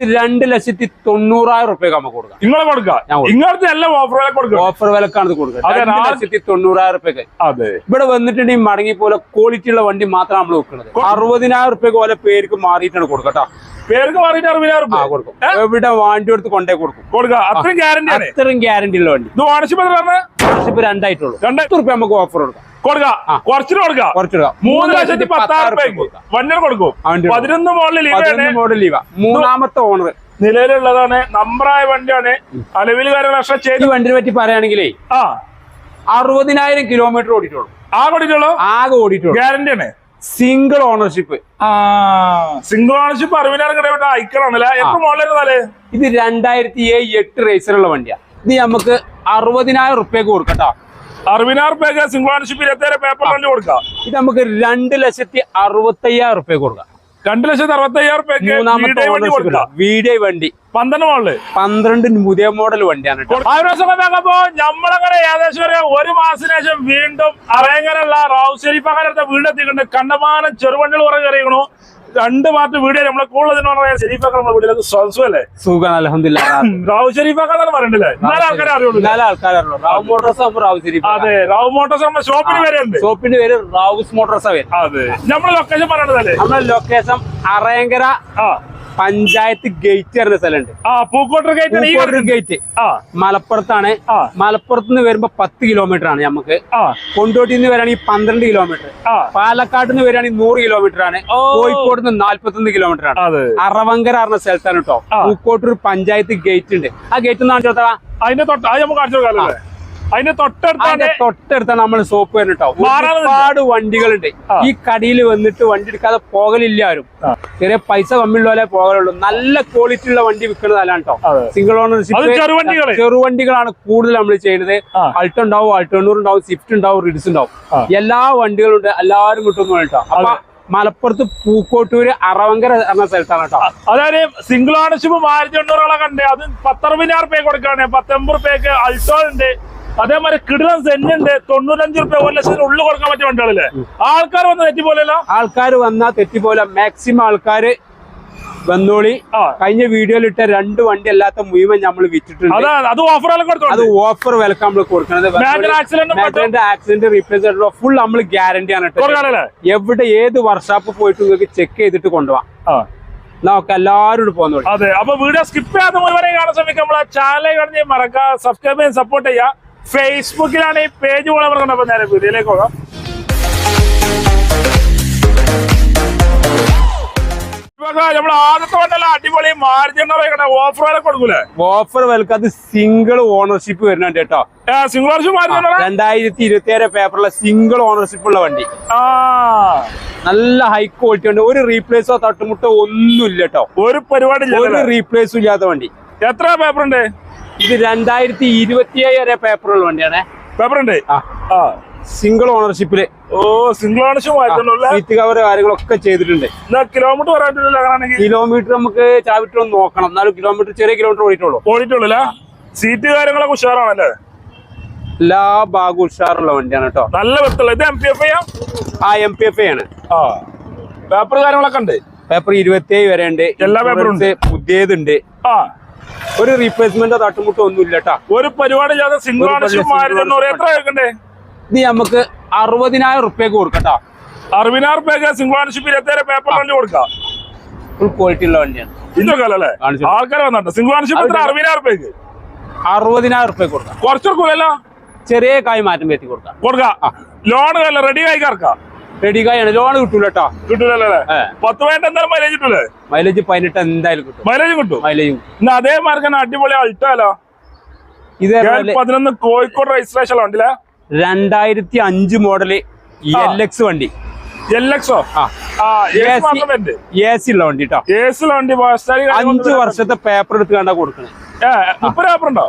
രണ്ട് ലക്ഷത്തി തൊണ്ണൂറായിരം റുപ്യ നമുക്ക് കൊടുക്കാം. നിങ്ങളെ കൊടുക്കാം. ഞാൻ എല്ലാം ഓഫർ എല്ലാ കൊടുക്കുക കൊടുക്കും. ഓഫർ വിലക്കാണ് ഇത് കൊടുക്കുക. രണ്ട് ലക്ഷത്തി തൊണ്ണൂറായിരം റുപ്യക്ക് അതെ. ഇവിടെ വന്നിട്ടുണ്ടെങ്കിൽ മടങ്ങി പോലെ ക്വാളിറ്റി ഉള്ള വണ്ടി മാത്രം നമ്മൾ വെക്കുന്നത്. അറുപതിനായിരം റുപ്യക്ക് പോലെ പേർക്ക് മാറിയിട്ടാണ് കൊടുക്കട്ടോ പേർക്ക് മാറിയിട്ട് അറുപതിനായിരം രൂപ കൊടുക്കും. എവിടെ വാണ്ടി എടുത്ത് കൊണ്ടേ കൊടുക്കും. കൊടുക്കുക അത്രയും ഗ്യാരണ്ടി അത്രയും ഗ്യാരണ്ടി ഉള്ള വണ്ടി. ഇത് ഓണർഷിപ്പ് പറഞ്ഞ? രണ്ടായിട്ടുള്ളൂ. രണ്ടായിരത്തി റുപ്യ നമുക്ക് ഓഫർ കൊടുക്കാം. കൊടുക്കാം. കുറച്ചിട്ട് കൊടുക്കാം. കുറച്ചിടുക. മൂന്ന് ലക്ഷത്തി പത്തായിരം വണ്ടിന് കൊടുക്കും. വണ്ടി കൊടുക്കും. പതിനൊന്ന് മോഡൽ പതിനൊന്ന് മോഡൽ ലീവ. മൂന്നാമത്തെ ഓണർ നിലവിലുള്ളതാണ്. നമ്പറായ വണ്ടിയാണ്. അലവിൽ കാര്യങ്ങൾ എക്സ്ട്രാ ചെയ്ത്. വണ്ടിനെ പറ്റി പറയുകയാണെങ്കിലേ ആ. അറുപതിനായിരം കിലോമീറ്റർ ഓടിയിട്ടുള്ളൂ. ആ ഓടിയിട്ടുള്ളൂ? ആകെ ഓടിയിട്ടുള്ളൂ. ഗ്യാരണ്ടി ആണ് സിംഗിൾ ഓണർഷിപ്പ്. സിംഗിൾ ഓണർഷിപ്പ് അറുപതിനായിരം കിലോമീറ്റർ ഐക്കണാണല്ലേ എത്ര മോളിലായിരുന്നാലേ ഇത് രണ്ടായിരത്തി ഏഴ് എട്ട് റേസറുള്ള വണ്ടിയാണ് ഇത് നമുക്ക് അറുപതിനായിരം റുപ്യക്ക് കൊടുക്കട്ടോ. അറുപതിനായിരം രൂപ ഇരുപത്തേഴ് പേപ്പർ വണ്ടി കൊടുക്കാം ഇത് നമുക്ക് രണ്ട് ലക്ഷത്തി കൊടുക്കാം. രണ്ട് ലക്ഷത്തി അറുപത്തി അയ്യായിരം റുപ്യക്ക് മൂന്നാമത്തെ വണ്ടി കൊടുക്കാം. വീഡിയോ വണ്ടി. പന്ത്രണ്ട് മോഡൽ പന്ത്രണ്ട് പുതിയ മോഡൽ വണ്ടിയാണ് കേട്ടോ. നമ്മളങ്ങനെ ഏകദേശം ഒരു ഒരു മാസത്തിന് ശേഷം വീണ്ടും അറിയങ്ങനെയുള്ള റാവു ഷെരീഫ് അങ്ങനെ കണ്ടമാനം ചെറുവണ്ടികൾ കുറേ കയറിയണു രണ്ട് പാർട്ട് വീഡിയോ നമ്മളെ കൂടുതൽ പറഞ്ഞാൽ ഷെരീഫൊക്കെ നമ്മുടെ വീട്ടിലേക്ക് സ്വന്തമല്ലേ സുഖം അലഹമില്ല റാവു ഷെരീഫൊക്കെ എന്നാണ് പറയണ്ടല്ലേ നാല് ആൾക്കാരെ അറിയുള്ളൂ. നാല് ആൾക്കാരുള്ളൂ റാവു മോട്ടോഴ്സ് ആകുമ്പോൾ റാവു ശരി അതെ റാവു മോട്ടോഴ്സ് നമ്മുടെ ഷോപ്പിന് വരെ ഉണ്ട് ഷോപ്പിന്റെ പേര് റാവുസ് മോട്ടോഴ്സ് അതെ. നമ്മളെ ലൊക്കേഷൻ പറയണതല്ലേ നമ്മുടെ ലൊക്കേഷൻ അറയങ്കര ആ. പഞ്ചായത്ത് ഗേറ്റ് പറഞ്ഞ സ്ഥലമുണ്ട്. ആ പൂക്കോട്ടർ ഗേറ്റ് ഗേറ്റ് ആ. മലപ്പുറത്താണ്. ആ. മലപ്പുറത്ത് നിന്ന് വരുമ്പോ പത്ത് കിലോമീറ്റർ ആണ് നമുക്ക്. ആ. കൊണ്ടോട്ടിൽ നിന്ന് വരാണെങ്കിൽ പന്ത്രണ്ട് കിലോമീറ്റർ പാലക്കാട് നിന്ന് വരാണെങ്കിൽ നൂറ് കിലോമീറ്റർ ആണ്. കോഴിക്കോട് നിന്ന് നാല്പത്തൊന്ന് കിലോമീറ്റർ ആണ്. അറവങ്കര പറഞ്ഞ സ്ഥലത്താണ് കേട്ടോ. പൂക്കോട്ടൂർ പഞ്ചായത്ത് ഗേറ്റ് ഉണ്ട്. ആ ഗേറ്റ് ഒന്നാണ് ചോദിച്ചാ അതിന്റെ തൊട്ട് അത് നമുക്ക് കാണിച്ചു അതിന്റെ തൊട്ടടുത്താണ് തൊട്ടടുത്താണ് നമ്മൾ സോപ്പ് വരുന്നുണ്ടാവും ഒരുപാട് വണ്ടികളുണ്ട്. ഈ കടിയിൽ വന്നിട്ട് വണ്ടി എടുക്കാതെ പോകലില്ല ആരും. ചെറിയ പൈസ കമ്മിയുള്ള പോകലുള്ളൂ. നല്ല ക്വാളിറ്റി ഉള്ള വണ്ടി വിൽക്കുന്നത് അല്ലാണ് കേട്ടോ സിംഗിൾ ഓണർഷിപ്പ് ചെറുവണ്ടികൾ. ചെറുവണ്ടികളാണ് കൂടുതൽ നമ്മൾ ചെയ്യുന്നത്. അൾട്ടോ ഉണ്ടാവും അൾട്ടോണൂർ ഉണ്ടാവും സ്വിഫ്റ്റ് ഉണ്ടാവും റിഡ്സ് ഉണ്ടാവും. എല്ലാ വണ്ടികളും ഉണ്ട്. എല്ലാവരും കിട്ടുന്നു കേട്ടോ അപ്പൊ മലപ്പുറത്ത് പൂക്കോട്ടൂര് അറവങ്കര എന്ന സ്ഥലത്താണ് കേട്ടോ അതായത് സിംഗിൾ ഓണർഷിപ്പ് ആയിരത്തി എണ്ണൂറോളം കണ്ട് അത് പത്തറുപതിനായിരം റുപ്യ കൊടുക്കാണ്. പത്തൊമ്പത് റുപ്യക്ക് അൾട്ടോ ഉണ്ട്. അതേമാതിരി കിടിലം സെന്റ് ഉണ്ട് തൊണ്ണൂറ്റഞ്ച് റുപ്യ ഒരു ലക്ഷത്തിന് ഉള്ളിൽ കൊടുക്കാൻ പറ്റിയ വണ്ടികളല്ലേ ആൾക്കാർ വന്ന തെറ്റി പോലെയല്ലോ? ആൾക്കാർ വന്നാൽ തെറ്റിപ്പോലെ മാക്സിമം ആൾക്കാര് വന്നോളി. കഴിഞ്ഞ വീഡിയോയിൽ ഇട്ട രണ്ട് വണ്ടി അല്ലാത്ത മുഴുവൻ നമ്മൾ വിറ്റിട്ടുണ്ട്. ഓഫർ അത് ഓഫർ വിലക്ക് നമ്മൾ കൊടുക്കുന്നത്. ആക്സിഡന്റ് റീപ്ലേസ് ഫുൾ നമ്മൾ ഗ്യാരണ്ടി ആണ്. എവിടെ ഏത് വർക്ക്ഷോപ്പ് പോയിട്ട് നിങ്ങൾക്ക് ചെക്ക് ചെയ്തിട്ട് കൊണ്ടുപോവാം നമുക്ക് എല്ലാവരും പോകുന്നുള്ളൂ അതെ അപ്പൊ വീഡിയോ സ്കിപ്പ് ചെയ്യാതെ മുഴുവനെ കാണാൻ ശ്രമിക്കാം. നമ്മളെ ചാനൽ കടഞ്ഞ് മറക്കാം സബ്സ്ക്രൈബ് ചെയ്യാൻ സപ്പോർട്ട് ചെയ്യുക ഫേസ്ബുക്കിലാണ് ഈ പേജ് പോലെ പറഞ്ഞത് അപ്പൊ ഞാൻ വീഡിയോയിലേക്ക് പോകാം. നമ്മൾ ആദ്യത്തെ വണ്ടല്ല അടിപൊളി മാർജിൻ ഓഫർ വില കൊടുക്കൂലേ? ഓഫർ വിലക്ക് അത് സിംഗിൾ ഓണർഷിപ്പ് വരുന്നുണ്ട് കേട്ടോ. സിംഗിൾ ഓണർഷിപ്പ് രണ്ടായിരത്തി ഇരുപത്തി ഏഴ് പേപ്പറിലെ സിംഗിൾ ഓണർഷിപ്പ് ഉള്ള വണ്ടി. നല്ല ഹൈ ക്വാളിറ്റി ഉണ്ട് ഒരു റീപ്ലേസോ തട്ടുമുട്ടോ ഒന്നുമില്ല കേട്ടോ. ഒരു പരിപാടി ഒരു റീപ്ലേസും ഇല്ലാത്ത വണ്ടി. എത്ര പേപ്പർ ഉണ്ട് ഇത് രണ്ടായിരത്തി ഇരുപത്തിയേഴ് വരെ പേപ്പറുള്ള വണ്ടിയാണ്. പേപ്പർ ഉണ്ട് ആ. സിംഗിൾ ഓണർഷിപ്പിൽ ഓ സിംഗിൾ ഓണർഷിപ്പ് മാറ്റുന്നുള്ളൂ സീറ്റ് കവർ കാര്യങ്ങളൊക്കെ ചെയ്തിട്ടുണ്ട്. കിലോമീറ്റർ പറയാനില്ല അങ്ങനെയാണെങ്കിൽ കിലോമീറ്റർ നമുക്ക് ചാവിട്ട് ഒന്ന് നോക്കണം. എന്നാലും കിലോമീറ്റർ ചെറിയ കിലോമീറ്റർ ഓടിയിട്ടുള്ളൂ. ഓടിയിട്ടുള്ളൂ സീറ്റ് കാര്യങ്ങളൊക്കെ ഉഷാറാണല്ലേ? എല്ലാ ഭാഗവും ഉഷാറുള്ള വണ്ടിയാണ് കേട്ടോ നല്ല വ്യക്തമുള്ള ഇത് എം പി എഫ് ആ? എം പി എഫ് ആണ്. ആ. പേപ്പർ കാര്യങ്ങളൊക്കെ ഉണ്ട്? പേപ്പർ ഇരുപത്തിയേഴ് വരെ ഉണ്ട്. എല്ലാ പേപ്പറും ഉണ്ട്. പുതിയതുണ്ട്. ആ. ഒരു റീപ്ലേസ്മെന്റോ തട്ടുമുട്ടോ ഒന്നും ഇല്ല കേട്ടോ ഒരു പരിപാടി എത്ര ഇത് നമുക്ക് അറുപതിനായിരം റുപ്യക്ക് കൊടുക്കട്ടോ അറുപതിനായിരം റുപ്യക്ക് ഓണർഷിപ്പ് ഇരുപത്തേഴ് പേപ്പർ വണ്ടി കൊടുക്കാം? ഫുൾ ക്വാളിറ്റി ഉള്ള വണ്ടിയാണ്. ഇതൊക്കെ. ആൾക്കാർ വന്നിട്ട് സിംഗിൾ ഓണർഷിപ്പ് എത്ര? അറുപതിനായിരം. റുപ്യക്ക് അറുപതിനായിരം റുപ്യക്ക് കൊടുക്കാം. കുറച്ച് കൊടുക്കൂലല്ലോ ചെറിയ കായ് മാറ്റം വരുത്തി കൊടുക്കാം. കൊടുക്കാം. ലോൺ റെഡി ആയി കറക്കാം. റെഡി കായാണ്. ലോൺ കിട്ടൂല കേട്ടോ കിട്ടൂലല്ലേ. പത്ത് പോയിന്റ് എന്തായാലും മൈലേജ് കിട്ടൂലേ? മൈലേജ് പതിനെട്ട് എന്തായാലും കിട്ടും. മൈലേജ് കിട്ടും? മൈലേജ് ഇന്ന് അതേ മാർക്കാണ് അടിപൊളി അൾട്ടാലോ ഇത് പതിനൊന്ന് കോഴിക്കോട് രജിസ്ട്രേഷൻ ഉണ്ടല്ലേ? രണ്ടായിരത്തി അഞ്ച് മോഡൽ എൽ എക്സ് വണ്ടി. അഞ്ച് വർഷത്തെ പേപ്പർ എടുത്ത് കണ്ടാ കൊടുക്കണേ. മുപ്പത് പേപ്പർ ഉണ്ടോ?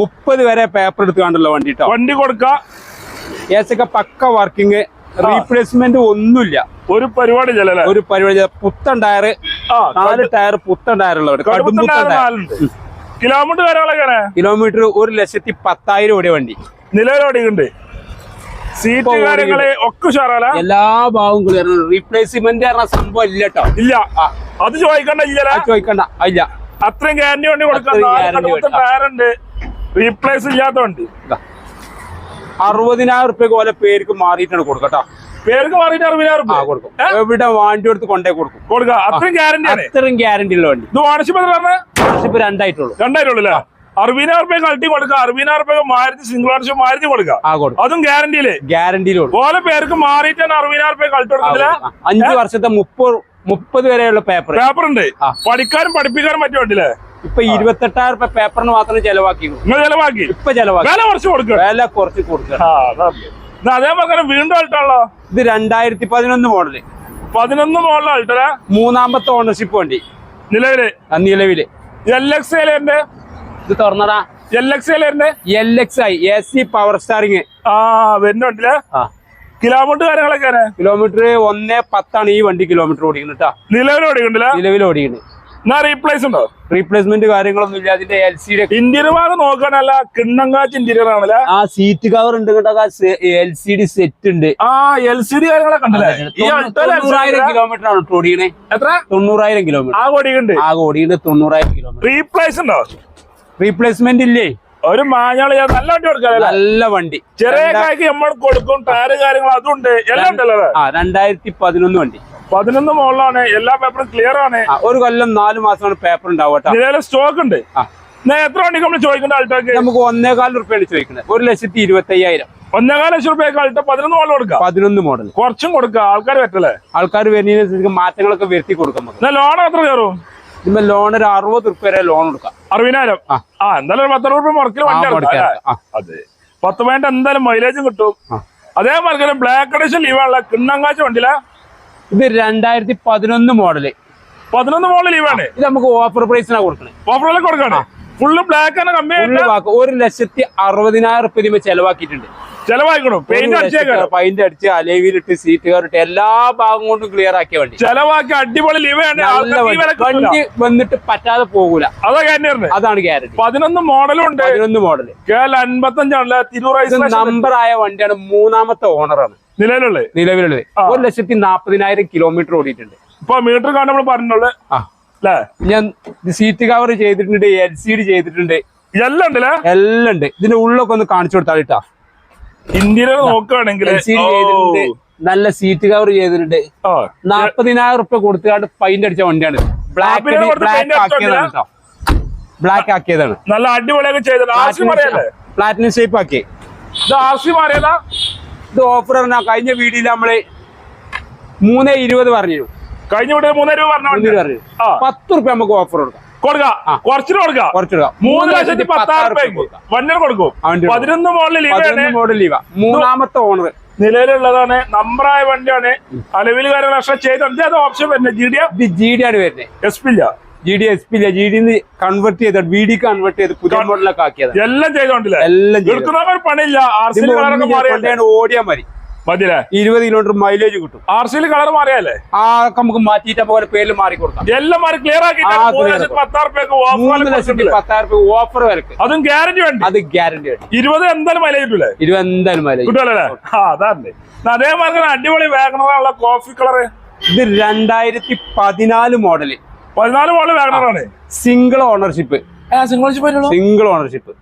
മുപ്പത് വരെ പേപ്പർ എടുത്ത് കണ്ടുള്ള വണ്ടി വണ്ടി കൊടുക്ക. ഒക്കെ പക്ക വർക്കിംഗ് റീപ്ലേസ്മെന്റ് ഒന്നുമില്ല. ഒരു പരിപാടി ഒരു പരിപാടി പുത്തൻ ടയർ നാല് ടയർ പുത്തൻ ടയർ ഉള്ളവർ ടയർ കിലോമീറ്റർ കിലോമീറ്റർ ഒരു ലക്ഷത്തി പത്തായിരം ഓടിയ വണ്ടി. നിലവിലോടിയുണ്ട് സീറ്റ് ഇപ്പൊ കാര്യങ്ങൾ ഒക്കെ ഉഷാറല്ല എല്ലാ ഭാഗവും ക്ലിയർ റീപ്ലേസ്മെന്റ് പറഞ്ഞ സംഭവം ഇല്ല കേട്ടോ ഇല്ല. അത് ചോദിക്കണ്ട ഇല്ല ചോദിക്കണ്ട. ഇല്ല. അത്രയും ഗ്യാരണ്ടി വണ്ടി കൊടുക്കാൻ റീപ്ലേസ് ഇല്ലാത്ത വണ്ടി. അറുപതിനായിരം റുപ്യക്ക് പോലെ പേർക്ക് മാറിയിട്ടാണ് കൊടുക്കട്ടോ പേർക്ക് മാറിയിട്ട് അറുപതിനായിരം ആ കൊടുക്കും. എവിടെ വാണ്ടി എടുത്ത് കൊണ്ടേ കൊടുക്കും. കൊടുക്കുക. അത്രയും ഗ്യാരണ്ടി അത്രയും ഗ്യാരണ്ടി ഉള്ള വണ്ടി. ഇത് ഓണർഷിപ്പ് രണ്ടായിട്ടുള്ളൂ. രണ്ടായിരം അല്ലേ? അറുപതിനായിരം റുപ്യ കളട്ടി കൊടുക്കാം അറുപതിനായിരം റുപ്യ മാരുതി സിംഗിൾ ഓണർഷിപ്പ് മാരുതി കൊടുക്കും. അതും ഗ്യാരണ്ടിയിൽ ഗ്യാരണ്ടിയിലുള്ള പോലെ ഓലെ പേർക്ക് മാറിയിട്ടാണ് അറുപതിനായിരം റുപ്യ കളട്ടി കൊടുക്കില്ല അഞ്ചു വർഷത്തെ മുപ്പത് മുപ്പത് വരെയുള്ള പേപ്പർ പേപ്പർ ഉണ്ട്. പഠിക്കാനും പഠിപ്പിക്കാനും വണ്ടിയില്ലേ? ഇപ്പൊ ഇരുപത്തെട്ടായിരം രൂപ പേപ്പറിന് മാത്രം ചെലവാക്കി നിങ്ങൾ ചെലവാക്കി? ഇപ്പൊ ചെലവാക്കി. വില കുറച്ച് കൊടുക്കുക വില കുറച്ച് കൊടുക്കുക അതേപോലെ വീണ്ടും അൾട്ടാണല്ലോ ഇത് രണ്ടായിരത്തി പതിനൊന്ന് മോഡൽ. പതിനൊന്ന് മോഡൽ അൾട്ടറ മൂന്നാമത്തെ ഓണർഷിപ്പ് വണ്ടി. നിലവിൽ? നിലവിൽ. എൽ എക്സ് ഇത് തുറന്നടാ. L X L X I A C power steering ആ. വരുന്നുണ്ടല്ലേ കിലോമീറ്റർ കാര്യങ്ങളൊക്കെ കിലോമീറ്റർ ഒന്നേ പത്താണ് ഈ വണ്ടി കിലോമീറ്റർ ഓടിക്കുന്നത് കേട്ടോ നിലവിൽ ഓടിക്കണ്ടല്ലേ നിലവിൽ ഓടിക്കുന്നത് എന്നാ റീപ്ലേസ് ഉണ്ടോ? റീപ്ലേസ്മെന്റ് കാര്യങ്ങളൊന്നും ഇല്ല. അതിന്റെ എൽ സിയുടെ ഇന്റീരിയർ ഭാഗം നോക്കാനല്ല കിണ്ണങ്കാച്ച് ഇന്റീരിയർ ആണല്ലേ? ആ സീറ്റ് കവർ ഉണ്ട് കേട്ടോ. എൽ സി ഡി സെറ്റ് ഉണ്ട്. ആ എൽ സി ഡി കാര്യങ്ങളൊക്കെ ഉണ്ടല്ലേ? തൊണ്ണൂറായിരം കിലോമീറ്റർ ആണ് ഓടിയണേ എത്ര? തൊണ്ണൂറായിരം കിലോമീറ്റർ ആ ഓടിയുണ്ട് ആ ഓടിയുണ്ട് തൊണ്ണൂറായിരം കിലോമീറ്റർ റീപ്ലേസ് ഉണ്ടോ? റീപ്ലേസ്മെന്റ് ഇല്ലേ? ഒരു മാഞ്ഞാൾ ഞാൻ നല്ല വണ്ടി കൊടുക്കാല്ലേ നല്ല വണ്ടി. ചെറിയ കായ്ക്ക് നമ്മൾ കൊടുക്കും ടയർ കാര്യങ്ങൾ അതുണ്ട് എല്ലാം ഉണ്ടല്ലോ ആ രണ്ടായിരത്തി പതിനൊന്ന് വണ്ടി. പതിനൊന്ന് മുകളിലാണ് എല്ലാ പേപ്പറും ക്ലിയർ ആണ്. ഒരു കൊല്ലം നാല് മാസമാണ് പേപ്പർ ഉണ്ടാവുക കേട്ടോ. നിലവിലെ സ്റ്റോക്ക് ഉണ്ട്. എത്ര വണ്ടി നമ്മൾ ചോദിക്കേണ്ട ആൾക്കാർക്ക്? നമുക്ക് ഒന്നേകാൽ റുപ്യാണ് ചോദിക്കുന്നത് ഒരു ലക്ഷത്തി ഇരുപത്തി അയ്യായിരം ഒന്നേകാല ലക്ഷം റുപ്യ ആൾട്ട് പതിനൊന്ന് മോഡൽ കൊടുക്കാം. പതിനൊന്ന് മോഡൽ കുറച്ചും കൊടുക്കുക ആൾക്കാർ പറ്റല്ലേ ആൾക്കാർ വരുന്നതിനനുസരിച്ച് മാറ്റങ്ങളൊക്കെ വരുത്തി കൊടുക്കാം ലോൺ എത്ര കയറും? ഇതുമ്പോ ലോൺ ഒരു അറുപത് റുപ്യ വരെ ലോൺ കൊടുക്കാം. അറുപതിനായിരം? ആ. എന്തായാലും ഒരു പത്ത് റുപ്യ മുറക്കിൽ ആ, വണ്ടി? അതെ. പത്ത് പോയിന്റ് എന്തായാലും മൈലേജും കിട്ടും. അതേപോലെ ബ്ലാക്ക് അഡിഷൻ ലീവാണല്ലോ കിണ്ണങ്കാച്ച വണ്ടിയില്ല ഇത് രണ്ടായിരത്തി പതിനൊന്ന് മോഡൽ പതിനൊന്ന് മോഡൽ ലീവാണ് ഇത് നമുക്ക് ഓഫർ പ്രൈസിനാണ് കൊടുക്കണേ. ഓഫറിൽ കൊടുക്കണേ. ഫുള്ള് ബ്ലാക്ക് ആണ് കമ്മി ഒരു ലക്ഷത്തി അറുപതിനായിരം റുപ്യ രൂപ ചെലവാക്കിയിട്ടുണ്ട്. ചെലവായിക്കണു. പെയിന്റ് അടിച്ച് അലേവിയിലിട്ട് സീറ്റ് കയറിട്ട് എല്ലാ ഭാഗം കൊണ്ടും ക്ലിയർ ആക്കിയ വണ്ടി. ചെലവാക്കി അടിപൊളി വണ്ടി. വന്നിട്ട് പറ്റാതെ പോകൂല. അതാ അതാണ് ഗ്യാരണ്ടി പതിനൊന്ന് മോഡലും ഉണ്ട്. പതിനൊന്ന് മോഡൽ കേരള അൻപത്തഞ്ചാണല്ലേ രജിസ്ട്രേഷൻ നമ്പർ ആയ വണ്ടിയാണ് മൂന്നാമത്തെ ഓണറാണ് നിലവിലുള്ളത്? നിലവിലുള്ളത്. ഒരു ലക്ഷത്തി നാപ്പതിനായിരം കിലോമീറ്റർ ഓടിയിട്ടുണ്ട്. ഇപ്പൊ മീറ്റർ കാണുമ്പോൾ നമ്മൾ പറഞ്ഞുള്ളൂ അല്ലേ ഞാൻ സീറ്റ് കവർ ചെയ്തിട്ടുണ്ട് എൽ സി ഡി ചെയ്തിട്ടുണ്ട്. എല്ലാം ഉണ്ടല്ലേ? എല്ലാം ഉണ്ട്. ഇതിന്റെ ഉള്ളൊക്കെ ഒന്ന് കാണിച്ചു കൊടുത്താൽ കേട്ടാ ഇന്റീരിയർ നോക്കുകയാണെങ്കിൽ നല്ല സീറ്റ് കവർ ചെയ്തിട്ടുണ്ട്. നാപ്പതിനായിരം റുപ്യ കൊടുത്തുകൊണ്ട് പൈന്റ് അടിച്ച വണ്ടിയാണ്. ബ്ലാക്ക് ബ്ലാക്ക് ആക്കിയതാണ് കേട്ടോ ബ്ലാക്ക് ആക്കിയതാണ്. നല്ല അടിപൊളിയൊക്കെ പ്ലാറ്റിനം ഷേപ്പ് ആക്കി. ഇത് ഓഫർ പറഞ്ഞാൽ കഴിഞ്ഞ വീഡിയോയിൽ നമ്മൾ മൂന്ന് ഇരുപത് പറഞ്ഞു കഴിഞ്ഞ വീട്ടിൽ മൂന്ന് രൂപ പറഞ്ഞു പറഞ്ഞു. പത്ത് റുപ്യ നമുക്ക് ഓഫർ കൊടുക്കാം. കൊടുക്കാം. ആ. കുറച്ചിട്ട് കൊടുക്കാം. കുറച്ചിടുക മൂന്ന് ലക്ഷത്തി പത്തായിരം രൂപയ്ക്ക് വണ്ടിന് കൊടുക്കും. ആ, വണ്ടി കൊടുക്കും. പതിനൊന്ന് മോളിൽ പതിനൊന്ന് മോഡൽ ലീവ. മൂന്നാമത്തെ ഓണർ നിലവിലുള്ളതാണ് നമ്പറായ വണ്ടിയാണ്. അലവിൽ കാര്യങ്ങൾ ചെയ്ത്. ഓപ്ഷൻ വരുന്നത്? ജി ഡി ജി ഡി ആണ് വരുന്നത്. S P G D S P G D convert ചെയ്ത വി ഡി കൺവേർട്ട് ചെയ്ത് പുതിയ മോഡലൊക്കെ ആക്കിയത്. എല്ലാം ചെയ്തോണ്ടില്ലേ? എല്ലാം പണിയില്ല. ഓടിയാൽ മതി. മതിയല്ലേ? ഇരുപത് കിലോമീറ്റർ മൈലേജ് കിട്ടും. ആർ സിയിൽ കളർ മാറിയാലേ? ആ നമുക്ക് മാറ്റിയിട്ട് പോലെ പേരിൽ മാറി കൊടുക്കാം. എല്ലാം മാറി ക്ലിയർ ആക്കി. മൂന്ന് ലക്ഷത്തി പത്തായിരം രൂപ ഓഫർ വരക്ക്. അതും ഗ്യാരണ്ടി വേണ്ടി. അത് ഗ്യാരണ്ടി വേണ്ട. ഇരുപത് എന്തായാലും മൈലേജ് കിട്ടൂലേ? ഇരുപത് എന്തായാലും മൈലേജ് കിട്ടുമല്ലേ ആ അതാണ് അതേമാതിരി തന്നെ അടിപൊളി വാഗണറുള്ള കോഫി കളർ ഇത് രണ്ടായിരത്തി പതിനാല് മോഡൽ പതിനാല് മോൾ വാഗണറാണ്. Single ownership single single ownership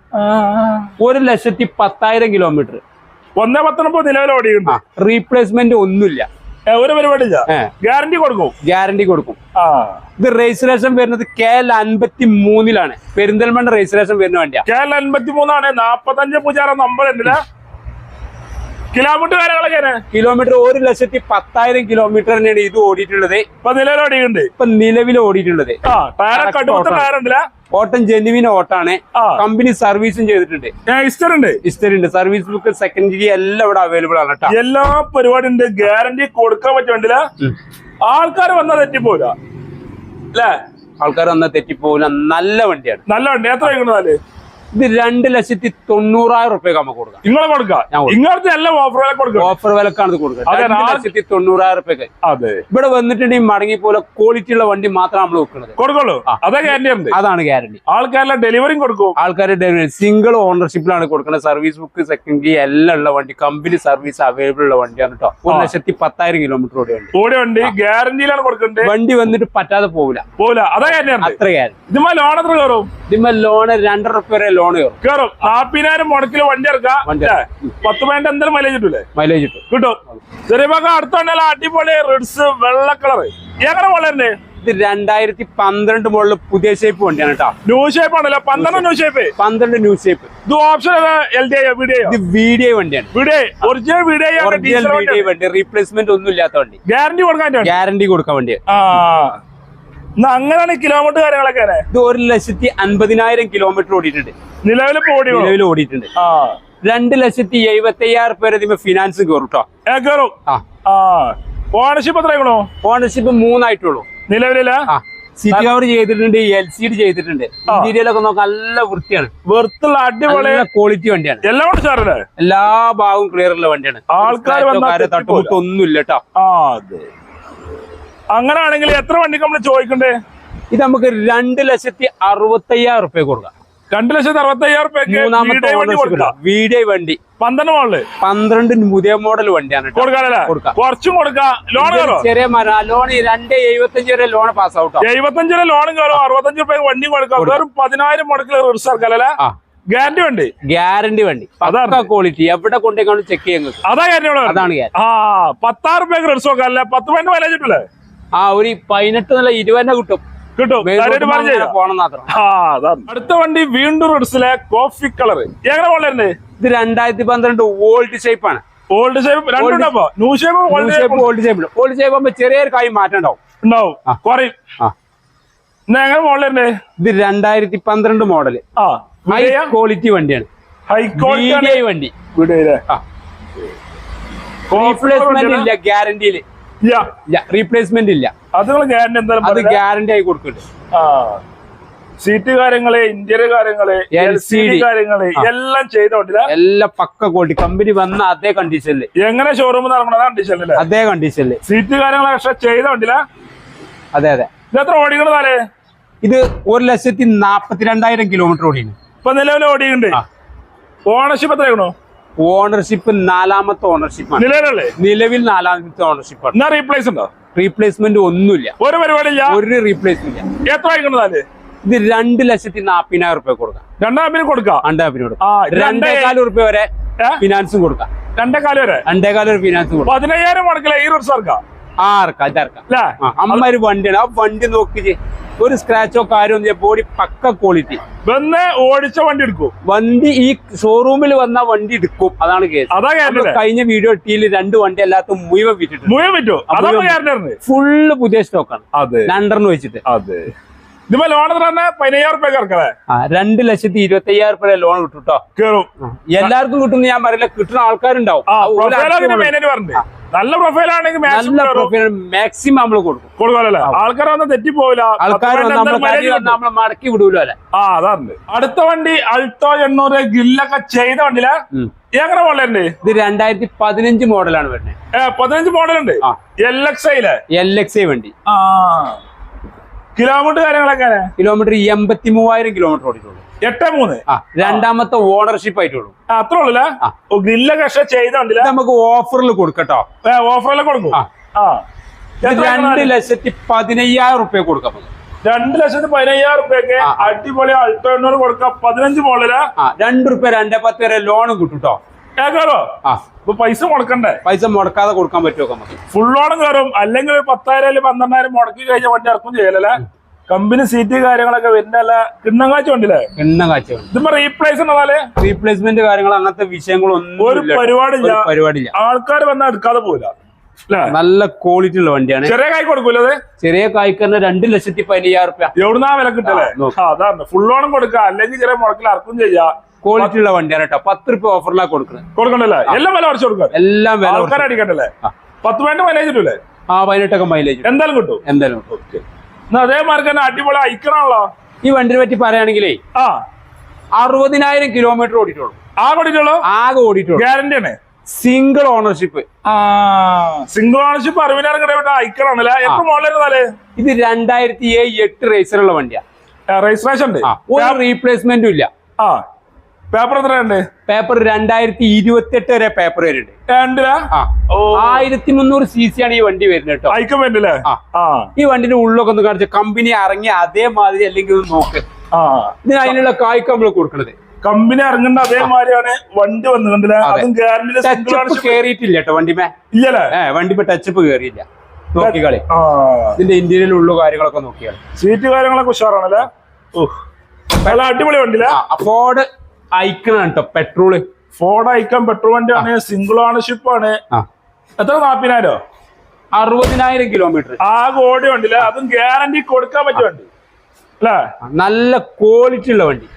ഒരു ലക്ഷത്തി പത്തായിരം കിലോമീറ്റർ ഒന്നേ പത്തൊമ്പത് നിലവിൽ ഓടിയുണ്ട് റീപ്ലേസ്മെന്റ് ഒന്നുമില്ല. ഒരു പരിപാടില്ല ഗ്യാരണ്ടി കൊടുക്കും. ഗ്യാരണ്ടി കൊടുക്കും. ഇത് രജിസ്ട്രേഷൻ വരുന്നത് കെ എൽ അൻപത്തി മൂന്നിലാണ് പെരിന്തൽമണ്ണ രജിസ്ട്രേഷൻ വരുന്ന വണ്ടിയാണ് കെ എൽ അൻപത്തി മൂന്നാണ് നാപ്പത്തഞ്ച് പൂജാറ നമ്പർ ഉണ്ടല്ല കിലോമീറ്റർ കാര്യങ്ങളൊക്കെ കിലോമീറ്റർ ഒരു ലക്ഷത്തി പത്തായിരം കിലോമീറ്റർ തന്നെയാണ് ഇത് ഓടിയിട്ടുള്ളത്. ഇപ്പൊ നിലവിൽ ഓടിയിട്ടുണ്ട്? ഇപ്പൊ നിലവിൽ ഓടിയിട്ടുള്ളത്. ആ ടയറൊക്കെ ഓട്ടം. ജെന്യുവിൻ ഓട്ടാണ്. കമ്പനി സർവീസും ചെയ്തിട്ടുണ്ട്. ഇസ്റ്റർ ഉണ്ട്? ഇസ്റ്റർ ഉണ്ട്. സർവീസ് ബുക്ക് സെക്കൻഡ് എല്ലാം ഇവിടെ അവൈലബിൾ ആണ് കേട്ടോ എല്ലാ പരിപാടി ഉണ്ട്. ഗ്യാരണ്ടി കൊടുക്കാൻ പറ്റുന്നില്ല ആൾക്കാർ വന്നാൽ തെറ്റിപ്പോല അല്ലേ? ആൾക്കാർ വന്നാൽ തെറ്റിപ്പോല നല്ല വണ്ടിയാണ്. നല്ല വണ്ടി. എത്ര ഇത് രണ്ട് ലക്ഷത്തി തൊണ്ണൂറായിരം റുപ്യക്ക് നമുക്ക് കൊടുക്കാം. നിങ്ങളെ കൊടുക്കാം. ഇങ്ങനത്തെ എല്ലാം ഓഫർ വില കൊടുക്കുക ഓഫർ വിലക്കാണ് ഇത് കൊടുക്കുക. രണ്ട് ലക്ഷത്തി തൊണ്ണൂറായിരം റുപ്യക്ക്. അതെ. ഇവിടെ വന്നിട്ടുണ്ടെങ്കിൽ മടങ്ങി പോലെ ക്വാളിറ്റി ഉള്ള വണ്ടി മാത്രം നമ്മൾ വെക്കുന്നത് കൊടുക്കുള്ളൂ. അതാ ഗ്യാരണ്ടി അതാണ് ഗ്യാരണ്ടി ആൾക്കാരെല്ലാം ഡെലിവറിയും കൊടുക്കും. ആൾക്കാർ സിംഗിൾ ഓണർഷിപ്പിലാണ് കൊടുക്കുന്നത് സർവീസ് ബുക്ക് സെക്കൻഡ് ഗിയർ എല്ലാം ഉള്ള വണ്ടി. കമ്പനി സർവീസ് അവൈലബിൾ ഉള്ള വണ്ടിയാണ് കേട്ടോ ഒരു. ലക്ഷത്തി പത്തായിരം കിലോമീറ്റർ ഓടിയ വണ്ടി. ഓടി വണ്ടി ഗ്യാരണ്ടിയിലാണ് കൊടുക്കുന്നത് വണ്ടി വന്നിട്ട് പറ്റാതെ പോകില്ല പോല അതാ ഗ്യാരണ്ടി അത്ര ഗ്യാരണ്ടി ഇതുമാ ലോൺ എത്ര കയറും? ഇതിന്മേൽ ലോണ് രണ്ടര റുപ്യ വരെ ലോൺ കയറും കയറും നാപ്പതിനായിരം മുടക്കിൽ വണ്ടി ഇറക്കാം? പത്ത് പതിനെട്ട് എന്തായാലും മൈലേജ് കിട്ടൂലേ? മൈലേജ് കിട്ടും. കിട്ടും. ചെറിയപ്പാക്ക അടുത്ത വണ്ടിയല്ല അടിപൊളി റെഡ്സ് വെള്ള കളർ എങ്ങനെ വളരെ ഇത് രണ്ടായിരത്തി പന്ത്രണ്ട് മുകളിൽ പുതിയ ഷേപ്പ് വണ്ടിയാണ് കേട്ടോ ന്യൂ ഷേപ്പ് ആണല്ലോ. പന്ത്രണ്ട് ന്യൂ ഷേപ്പ് പന്ത്രണ്ട് ന്യൂ ഷേപ്പ് ഇത് option L D I video ഇത് വീഡിയോ വണ്ടിയാണ്. ഒറിജിനൽ വീഡിയോ വണ്ടി. റീപ്ലേസ്മെന്റ് ഒന്നും ഇല്ലാത്ത വണ്ടി. ഗ്യാരണ്ടി കൊടുക്കാൻ ഗ്യാരണ്ടി കൊടുക്കാൻ വണ്ടി ആ. എന്നാ അങ്ങനെയാണ് കിലോമീറ്റർ കാര്യങ്ങളൊക്കെ? ഇത് ഒരു ലക്ഷത്തി അൻപതിനായിരം കിലോമീറ്റർ ഓടിയിട്ടുണ്ട്. നിലവിൽ നിലവിൽ ഓടിയിട്ടുണ്ട്. ആ. രണ്ട് ലക്ഷത്തി എഴുപത്തി അയ്യായിരം പേര് ഫിനാൻസ് കയറും കേട്ടോ കയറും ഓണർഷിപ്പ് എത്രയാണോ ഓണർഷിപ്പ് മൂന്നായിട്ടുള്ളൂ. നിലവിലില്ല? സീറ്റ് കവർ ചെയ്തിട്ടുണ്ട് എൽ സി ഡി ചെയ്തിട്ടുണ്ട്. ഇന്റീരിയൽ ഒക്കെ നോക്കാൻ നല്ല വൃത്തിയാണ്. വെറുത്തുള്ള അടിപൊളി ക്വാളിറ്റി വണ്ടിയാണ്. എല്ലാം എല്ലാ ഭാഗവും ക്ലിയർ ഉള്ള വണ്ടിയാണ്. ആൾക്കാർ തട്ടുമുട്ടൊന്നുമില്ല കേട്ടോ അങ്ങനാണെങ്കിൽ എത്ര വണ്ടിക്ക് നമ്മൾ ചോദിക്കണ്ടേ? ഇത് നമുക്ക് രണ്ട് ലക്ഷത്തി അറുപത്തയ്യായിരം റുപ്യ കൊടുക്കാം. രണ്ടു ലക്ഷത്തി അറുപത്തയ്യായിരം വീഡിയോ വണ്ടി പന്ത്രണ്ട് മോഡൽ പന്ത്രണ്ട് പുതിയ മോഡൽ വണ്ടിയാണ് കൊടുക്കാനല്ലേ? കുറച്ചും കൊടുക്കാം. ലോൺ കയറോ ചെറിയ മര ലോൺ രണ്ട് എഴുപത്തഞ്ച് വരെ ലോൺ പാസ് ഔട്ട് എഴുപത്തഞ്ച് വരെ ലോണും കയറും അറുപത്തഞ്ച് റുപ്യ വണ്ടി കൊടുക്കാം. വെറും പതിനായിരം മുടക്കിൽ ഇറക്കാലല്ലേ ഗ്യാരണ്ടി വണ്ടി? ഗ്യാരണ്ടി വണ്ടി. അതാ ക്വാളിറ്റി എവിടെ കൊണ്ടേക്കാണ് ചെക്ക് ചെയ്യുന്നത് അതാ ഗ്യാരണ്ടി അതാണ് പത്താറ് റിസ്ക് നോക്കാല്ലേ പത്ത് പതിനെട്ട് മൈലേജ് കിട്ടില്ലേ ആ ഒരു പതിനെട്ട് നല്ല ഇരുപതിനെ കിട്ടും. അടുത്ത വണ്ടി വീണ്ടും റോഡ്സിലെ കോഫി കളർ എങ്ങനെ വളരെ ഇത് രണ്ടായിരത്തി പന്ത്രണ്ട് ഓൾഡ് ഷേപ്പ് ആണ്. Old shape new shape old shape old shape old shape ആകുമ്പോ ചെറിയൊരു കായ് മാറ്റം ഉണ്ടാവും. ഉണ്ടാവും. ആ. കുറയും. എങ്ങനെ മോളിലെ ഇത് രണ്ടായിരത്തി പന്ത്രണ്ട് മോഡൽ ഹൈ ക്വാളിറ്റി വണ്ടിയാണ്. ഹൈ ക്വാളിറ്റി വണ്ടി. ഗ്യാരണ്ടിയിൽ ഇല്ല. റീപ്ലേസ്മെന്റ് ഇല്ല. അത് ഗ്യാരണ്ടി എന്തായാലും അത് ഗ്യാരണ്ടി ആയി കൊടുക്കുന്നുണ്ട്. സീറ്റ് കാര്യങ്ങൾ ഇന്റീരിയർ കാര്യങ്ങൾ എൽ സി ഡി. കാര്യങ്ങൾ എല്ലാം ചെയ്തോണ്ടില്ല. എല്ലാം പക്ക കോട്ടി കമ്പനി വന്ന അതേ കണ്ടീഷനിൽ എങ്ങനെ ഷോറൂമിൽ നടക്കണം കണ്ടീഷനിൽ അതേ കണ്ടീഷനിൽ സീറ്റ് കാര്യങ്ങൾ പക്ഷെ ചെയ്തോണ്ടില്ല. അതെ അതെ. ഇതെത്ര എത്ര ഓടിക്കണതാലേ ഇത് ഒരു ലക്ഷത്തി നാപ്പത്തിരണ്ടായിരം കിലോമീറ്റർ ഓടിയാണ് ഇപ്പൊ നിലവിൽ ഓടിയുണ്ട് ഓണർഷിപ്പ് എത്രയാണോ ഓണർഷിപ്പ് നാലാമത്തെ ഓണർഷിപ്പാണ് നിലവിലല്ലേ നിലവിൽ നാലാമത്തെ ഓണർഷിപ്പാണ് എന്നാ റീപ്ലേസ് ഉണ്ടോ റീപ്ലേസ്മെന്റ് ഒന്നുമില്ല. ഒരു പരിപാടിയില്ല? ഒരു റീപ്ലേസ്മെന്റ് എത്ര ഇത് രണ്ട് ലക്ഷത്തി നാപ്പതിനായിരം റുപ്യ കൊടുക്കാം. രണ്ടാം കൊടുക്കാം? രണ്ടായിരം ആ, കൊടുക്കാം. രണ്ടേകാൽ റുപ്യ വരെ ഫിനാൻസും കൊടുക്കാം. രണ്ടേ കാലം വരെ? രണ്ടേകാൽ വരെ ഫിനാൻസും കൊടുക്കാം. പതിനയ്യായിരം മുടക്കില്ല ഈ റോഡ് സർക്കാർ ആ ഇറക്കാം ഇതറക്കാം അല്ലേ ആ അമ്മ ഒരു വണ്ടിയാണ്. ആ വണ്ടി നോക്കി ഒരു സ്ക്രാച്ചോ കാര്യമോ ബോഡി പക്ക ക്വാളിറ്റി വന്ന് ഓടിച്ച വണ്ടി എടുക്കും. വണ്ടി ഈ ഷോറൂമിൽ വന്ന വണ്ടി എടുക്കും. അതാണ് കേസ് കഴിഞ്ഞ വീഡിയോ ടീൽ രണ്ട് വണ്ടി അല്ലാത്ത മുഴുവൻ വിറ്റിട്ടുണ്ട്. മുഴുവൻ ഗ്യാരണ്ടി ഫുള്ള് പുതിയ സ്റ്റോക്കാണ് രണ്ടെണ്ണം വെച്ചിട്ട്. അതെ. ഇതിപ്പോ ലോൺ തന്നെ? പതിനയ്യായിരം റുപ്യ ഇറക്കലേ രണ്ട് ലക്ഷത്തി ഇരുപത്തി അയ്യായിരം രൂപ ലോൺ കിട്ടും കേട്ടോ കേറും. എല്ലാവർക്കും കിട്ടും ഞാൻ പറയില്ല. കിട്ടുന്ന ആൾക്കാരുണ്ടാവും. നല്ല പ്രൊഫൈലാണെങ്കിൽ നല്ല പ്രൊഫൈൽ മാക്സിമം നമ്മൾ കൊടുക്കും. കൊടുക്കാമല്ലേ ആൾക്കാർ വന്ന് തെറ്റിപ്പോവില്ല. ആൾക്കാർ നമ്മളെ മടക്കി വിടൂല ആ അതാണ് അടുത്ത വണ്ടി അൾട്ടോ എണ്ണൂറ് ഗില്ലൊക്കെ ചെയ്ത വണ്ടിയില. എങ്ങനെ മോഡലുണ്ട് ഇത് രണ്ടായിരത്തി പതിനഞ്ച് മോഡലാണ് വരുന്നത് പതിനഞ്ച് മോഡലുണ്ട് ഉണ്ട്. എൽ എക്സ് ഐയിലെ എൽ എക്സ് ഐ വണ്ടി. ആ. കിലോമീറ്റർ കാര്യങ്ങളൊക്കെ കിലോമീറ്റർ എൺപത്തി മൂവായിരം കിലോമീറ്റർ ഓടിയിട്ടുള്ളൂ എട്ട് മൂന്ന്? ആ രണ്ടാമത്തെ ഓണർഷിപ്പ് ആയിട്ടുള്ളൂ. അത്ര. ഓ ഗ്രില്ലൊക്കെ പക്ഷെ ചെയ്ത വണ്ടിയില നമുക്ക് ഓഫറിൽ കൊടുക്കട്ടോ. ഓഫറിൽ കൊടുക്കും? രണ്ട്? ലക്ഷത്തി പതിനയ്യായിരം റുപ്യ കൊടുക്കാം രണ്ട് ലക്ഷത്തി പതിനയ്യായിരം റുപ്യക്ക് അടിപൊളി അൾട്ടോ കൊടുക്കാം. പതിനഞ്ച് മോളിൽ? രണ്ട് റുപ്യ രണ്ടേ പത്ത് വരെ ലോണും കിട്ടും കേട്ടോ കേക്കാറോ ആ. പൈസ മുടക്കണ്ടേ? പൈസ മുടക്കാതെ കൊടുക്കാൻ പറ്റുമോ നമുക്ക്? ഫുൾ ഓണം കയറും അല്ലെങ്കിൽ ഒരു പത്തായിരം അല്ലെങ്കിൽ പന്ത്രണ്ടായിരം മുടക്കി കഴിഞ്ഞ വണ്ടി ഇറക്കും ചെയ്യലല്ലേ കമ്പനി സീറ്റ് കാര്യങ്ങളൊക്കെ വരുന്നല്ല കിണ്ണങ്കാച്ച വണ്ടിയില്ലേ കിണ്ണം വേണം ഇതിപ്പോ റീപ്ലേസ് എന്നാലേ? റീപ്ലേസ്മെന്റ് കാര്യങ്ങൾ അങ്ങനത്തെ വിഷയങ്ങളൊന്നും ഒരു പരിപാടി. പരിപാടിയില്ല ആൾക്കാർ വന്നാൽ എടുക്കാതെ പോവില്ല. നല്ല ക്വാളിറ്റി ഉള്ള വണ്ടിയാണ്. ചെറിയ കൈ കൊടുക്കൂല ചെറിയ ചെറിയ തന്നെ രണ്ട് ലക്ഷത്തി പതിനയ്യായിരം റുപ്യ. എവിടുന്നാ വില കിട്ടല്ലേ അതാണ്. ഫുള്ളോണം കൊടുക്കുക അല്ലെങ്കിൽ ചെറിയ മുടക്കിൽ അർക്കും ചെയ്യാ. ക്വാളിറ്റി ഉള്ള വണ്ടിയാണ് കേട്ടോ. പത്ത് റുപ്യ ഓഫറിലാണ് കൊടുക്കുന്നത് കൊടുക്കണ്ടല്ലേ? എല്ലാം വില കുറച്ച് കൊടുക്കുക. എല്ലാം വില ആൾക്കാർ അടിക്കണ്ടല്ലേ. പത്ത് വേണ്ട മൈലേജ് കിട്ടൂലേ? ആ പതിനെട്ടൊക്കെ മൈലേജ് എന്തായാലും കിട്ടും. എന്തായാലും കിട്ടും. അതേ മാർക്ക് തന്നെ അടിപൊളി അയക്കണമല്ലോ ഈ വണ്ടിനെ പറ്റി പറയുകയാണെങ്കിലേ ആ. അറുപതിനായിരം കിലോമീറ്റർ ഓടിയിട്ടുള്ളൂ. ആകെ ഓടിയിട്ടുള്ളൂ? ആകെ ഓടിയിട്ടുള്ളൂ. ഗ്യാരണ്ടി ആണ്. സിംഗിൾ ഓണർഷിപ്പ് സിംഗിൾ ഓണർഷിപ്പ് അറുപതിനായിരം കിലോമീറ്റർ അയക്കണമല്ലേ എത്ര മോഡലായിരുന്നാൽ ഇത് രണ്ടായിരത്തി ഏഴ് എട്ട് റേസറുള്ള വണ്ടിയാ. രജിസ്ട്രേഷൻ ഉണ്ട്. ഒരു റീപ്ലേസ്മെന്റും ഇല്ല. ആ. പേപ്പർ എത്രയുണ്ട് പേപ്പർ രണ്ടായിരത്തി ഇരുപത്തി എട്ട് വരെ പേപ്പർ വരുന്നുണ്ട്. ആയിരത്തി മുന്നൂറ് സി സി ആണ് ഈ വണ്ടി വരുന്നത് കേട്ടോ. ഈ വണ്ടിന്റെ ഉള്ളൊക്കെ ഒന്ന് കാണിച്ച കമ്പനി ഇറങ്ങി അതേമാതിരി അല്ലെങ്കിൽ നോക്ക്. ഇതിന് അതിനുള്ള കായ്ക്ക് നമ്മൾ കൊടുക്കണത്. കമ്പനി ഇറങ്ങുന്ന അതേമാതിരിയാണ് വണ്ടി വന്നിട്ടുണ്ടല്ലേ അതും. ടച്ചപ്പ് കേറിയിട്ടില്ല കേട്ടോ വണ്ടിമേ ഇല്ലല്ലേ? വണ്ടിമേ ടച്ചപ്പ് കേറിയില്ല. നോക്കിക്കളി ഇതിന്റെ ഇന്ത്യയിൽ ഉള്ള കാര്യങ്ങളൊക്കെ നോക്കിയാൽ സീറ്റ് കാര്യങ്ങളൊക്കെ ഉഷാറാണല്ലേ? നല്ല അടിപൊളി വണ്ടിയില്ല? ഫോർഡ് ഐക്കണാണ് കേട്ടോ പെട്രോൾ ഫോർഡ് ഐക്കൺ പെട്രോൾ വണ്ടിയാണ് സിംഗിൾ ഓണർഷിപ്പ് ആണ്. എത്ര നാപ്പതിനായിരോ? അറുപതിനായിരം കിലോമീറ്റർ ആ ഓടി വണ്ടിയില്ല അതും ഗ്യാരണ്ടി കൊടുക്കാൻ പറ്റിയ വണ്ടി. അല്ലേ? നല്ല ക്വാളിറ്റി ഉള്ള വണ്ടി.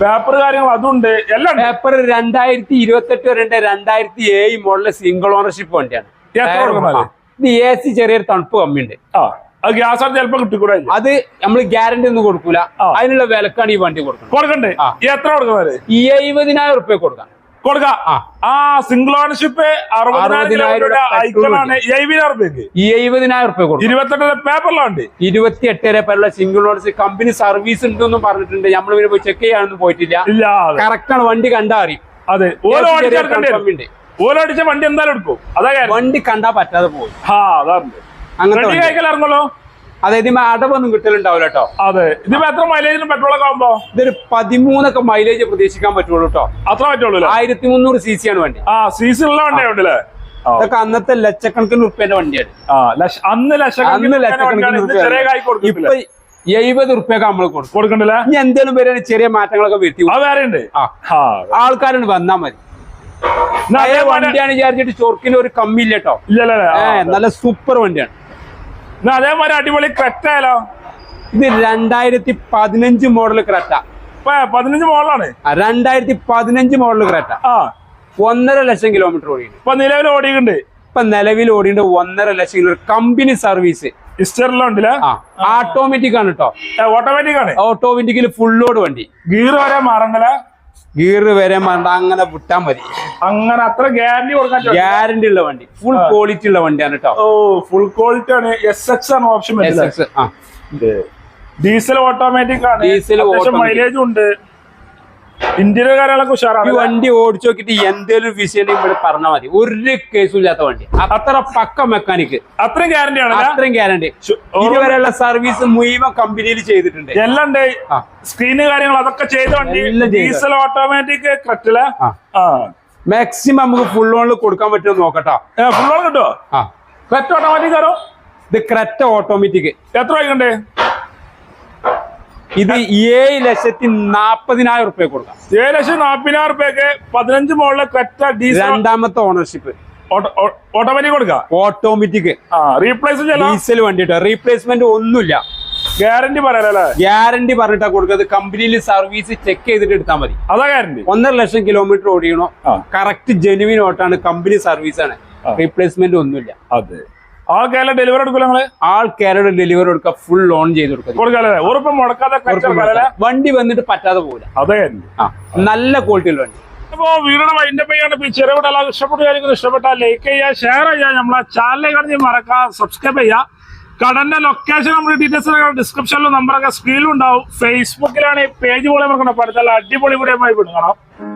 പേപ്പർ കാര്യങ്ങൾ അതുണ്ട്. എല്ലാം പേപ്പർ രണ്ടായിരത്തി ഇരുപത്തി എട്ട് വരെ രണ്ടായിരത്തി ഏഴ് മോഡൽ സിംഗിൾ ഓണർഷിപ്പ് വണ്ടിയാണ്. ഇത് എ സി ചെറിയൊരു തണുപ്പ് കമ്മിയുണ്ട്. ആ. ഗ്യാസ് ചിലപ്പോ കിട്ടിക്കൂടെ അത് നമ്മൾ ഗ്യാരണ്ടി ഒന്നും കൊടുക്കൂല. അതിനുള്ള വിലക്കാണ് ഈ വണ്ടി കൊടുക്കുന്നത്. കൊടുക്കണ്ടേ. എത്ര കൊടുക്കുന്നത് ഈ എഴുപതിനായിരം റുപ്യ കൊടുക്കാം. കൊടുക്കാം. ആ. സിംഗിൾ ഓണർഷിപ്പ് എഴുപതിനായിരം റുപ്യ കൊടുക്കും. പേപ്പറിലുണ്ട് ഇരുപത്തി എട്ടര പേരുള്ള സിംഗിൾ കമ്പനി സർവീസ് ഉണ്ടെന്നും പറഞ്ഞിട്ടുണ്ട്. നമ്മൾ പിന്നെ പോയി ചെക്ക് ചെയ്യാനൊന്നും പോയിട്ടില്ല. ഇല്ല അതെ. കറക്റ്റ് ആണ് വണ്ടി കണ്ടാ അറിയും. അതെ. ഓരോ വണ്ടി എന്തായാലും എടുക്കും. അതാ കാര്യം. വണ്ടി കണ്ടാ പറ്റാതെ പോകും. ആ അതാണ് അങ്ങനത്തെ അതായത് അടവൊന്നും കിട്ടലുണ്ടാവില്ല കേട്ടോ. അതെ ഇതിപ്പോ എത്ര മൈലേജിനും പെട്രോളൊക്കെ ആകുമ്പോ ഇതൊരു പതിമൂന്നൊക്കെ മൈലേജ് പ്രതീക്ഷിക്കാൻ പറ്റുള്ളൂ കേട്ടോ. അത്ര പറ്റുള്ളൂ ആയിരത്തി മുന്നൂറ് സി സി ആണ് വണ്ടി. ആ സീസൺ ഉള്ള വണ്ടി ഉണ്ടല്ലേ. ഇതൊക്കെ അന്നത്തെ ലക്ഷക്കണക്കിന് റുപ്യന്റെ വണ്ടിയാണ് അന്ന് ലക്ഷക്കണക്കിന് ഇപ്പൊ എഴുപത് റുപ്യൊക്കെ നമ്മൾ കൊടുക്കും. കൊടുക്കണ്ടല്ലേ? ഇനി എന്തേലും പേര് ചെറിയ മാറ്റങ്ങളൊക്കെ വരുത്തി ആൾക്കാരാണ് വന്നാ മതി. വണ്ടിയാണ് വിചാരിച്ചിട്ട് ചൊർക്കിന് ഒരു കമ്മിയില്ല കേട്ടോ. നല്ല സൂപ്പർ വണ്ടിയാണ്. എന്നാ അതേമാതിരി അടിപൊളി ക്രെറ്റായാലോ ഇത് രണ്ടായിരത്തി പതിനഞ്ച് മോഡൽ ക്രെറ്റ. പതിനഞ്ച് മോഡലാണ് രണ്ടായിരത്തി പതിനഞ്ച് മോഡൽ ക്രെറ്റ. ആ. ഒന്നര ലക്ഷം കിലോമീറ്റർ ഓടിയുണ്ട് ഇപ്പൊ നിലവിൽ ഓടിയിട്ടുണ്ട്. ഇപ്പൊ നിലവിൽ ഓടിയുണ്ട് ഒന്നര ലക്ഷം കിലോമീറ്റർ കമ്പനി സർവീസ്. ഓട്ടോമാറ്റിക് ആണ് കേട്ടോ ഓട്ടോമാറ്റിക് ആണ്. ഓട്ടോമാറ്റിക്കിൽ ഫുൾ ലോഡ് വണ്ടി. ഗീർ വരെ മാറണ്ടല്ല? ഗിയർ വരെ വേണ്ട അങ്ങനെ വിട്ടാൽ മതി. അങ്ങനെ അത്ര ഗ്യാരണ്ടി കൊടുക്കാൻ ഗ്യാരണ്ടി ഉള്ള വണ്ടി. ഫുൾ ക്വാളിറ്റി ഉള്ള വണ്ടിയാണ് കേട്ടോ ഓ ഫുൾ ക്വാളിറ്റി ആണ്. എസ് എക്സ് ആണ് ഓപ്ഷൻ ആ. ഡീസൽ ഓട്ടോമാറ്റിക് ആണ്. ഡീസൽ. മൈലേജും ഉണ്ട്. ഇന്റീരിയർ കാര്യങ്ങളൊക്കെ ഈ വണ്ടി ഓടിച്ചു നോക്കിട്ട് എന്തേലും വിഷയം ഇവിടെ പറഞ്ഞാൽ മതി. ഒരു കേസും ഇല്ലാത്ത വണ്ടി. അത്ര പക്ക മെക്കാനിക്ക് അത്രയും ഗ്യാരണ്ടി ആണ് അത്രയും ഗ്യാരണ്ടി ഇതുവരെയുള്ള സർവീസ് മുഴുവൻ കമ്പനിയിൽ ചെയ്തിട്ടുണ്ട്. എല്ലാം ഉണ്ട്. സ്ക്രീന് കാര്യങ്ങൾ അതൊക്കെ ചെയ്ത വണ്ടി. ഡീസൽ ഓട്ടോമാറ്റിക് കറക്റ്റിൽ മാക്സിമം നമുക്ക് ഫുൾ ഓണിൽ കൊടുക്കാൻ പറ്റുമോ നോക്കട്ടോ. ഫുൾ ഓൺ കിട്ടുമോ ക്രെറ്റ് ഓട്ടോമാറ്റിക് ആരോ ഇത് ക്രെറ്റ ഓട്ടോമാറ്റിക് എത്ര വൈകണ്ടേ ഇത് ഏഴ് ലക്ഷത്തി നാപ്പതിനായിരം റുപ്യ കൊടുക്കാം. ഏഴ് ലക്ഷം നാപ്പതിനായിരം റുപ്യക്ക് പതിനഞ്ച് മോളിലെ ക്രെറ്റ ഡീസൽ രണ്ടാമത്തെ ഓണർഷിപ്പ് ഓട്ടോമാറ്റിക് കൊടുക്കാം? ഓട്ടോമാറ്റിക് റീപ്ലേസ് ഡീസൽ വണ്ടിട്ട് റീപ്ലേസ്മെന്റ് ഒന്നുമില്ല. ഗ്യാരണ്ടി പറയാനല്ലേ ഗ്യാരണ്ടി പറഞ്ഞിട്ടാ കൊടുക്കുന്നത്. കമ്പനിയിൽ സർവീസ് ചെക്ക് ചെയ്തിട്ട് എടുത്താൽ മതി. അതാ ഗ്യാരണ്ടി ഒന്നര ലക്ഷം കിലോമീറ്റർ ഓടിയണോ. കറക്റ്റ് ജെനുവിൻ ഓട്ടാണ്. കമ്പനി സർവീസ് ആണ്. റീപ്ലേസ്മെന്റ് ഒന്നുമില്ല. അതെ. ആ കേരള ഡെലിവറി എടുക്കൂല നിങ്ങൾ? കേരള ഡെലിവറി കൊടുക്കുക ഫുൾ ഓൺ ചെയ്ത് കൊടുക്കുക ഉറപ്പ് മുടക്കാതെ വണ്ടി വന്നിട്ട് പറ്റാതെ പോകില്ല അതെ. നല്ല ക്വാളിറ്റി ഉള്ള വണ്ടി. അപ്പോ വീടിന്റെ വൈൻഡ് പയ്യാണ് ഈ ചെറുവിടെ എല്ലാം ഇഷ്ടപ്പെട്ട കാര്യങ്ങൾ ഇഷ്ടപ്പെട്ടാൽ ലൈക്ക് ചെയ്യുക ഷെയർ ചെയ്യുക. നമ്മളെ ചാനലിൽ കണ്ടി മറക്കാം സബ്സ്ക്രൈബ് ചെയ്യുക. കടന്റെ ലൊക്കേഷൻ നമ്മുടെ ഡീറ്റെയിൽസ് ഡിസ്ക്രിപ്ഷനിലും നമ്പറൊക്കെ സ്ക്രീനിലും ഉണ്ടാവും. ഫേസ്ബുക്കിലാണ് ഈ പേജ് പോലെ നമുക്ക് അടുത്തുള്ള അടിപൊളി വീഡിയോ വിടും കാണാം